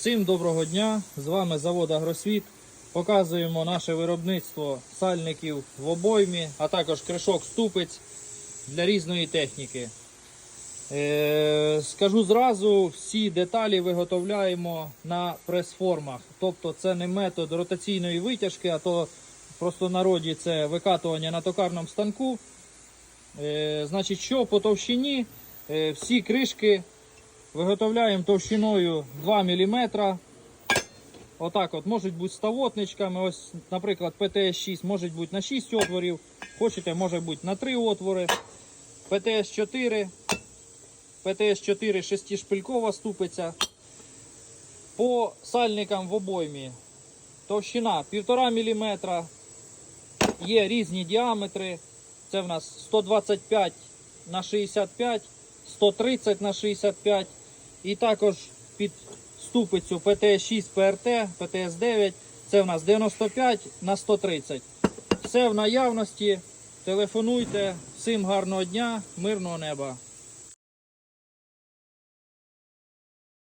Всім доброго дня! З вами завод Агросвіт. Показуємо наше виробництво сальників в обоймі, а також кришок ступиць для різної техніки. Е, скажу зразу, всі деталі виготовляємо на прес-формах. Тобто це не метод ротаційної витяжки, а то просто народі це викатування на токарному станку. Е, значить, що по товщині е, всі кришки Виготовляємо товщиною 2 мм. Отак от, можуть бути ставотничками. Ось, наприклад, ПТС-6 може бути на 6 отворів. Хочете, може бути на 3 отвори. ПТС-4. ПТС-4 шестишпилькова ступиця. По сальникам в обоймі товщина 1,5 мм. Є різні діаметри. Це в нас 125 на 65, 130 на 65. І також під ступицю ПТС-6 ПРТ, ПТС-9. Це в нас 95 на 130. Все в наявності. Телефонуйте. Всім гарного дня, мирного неба.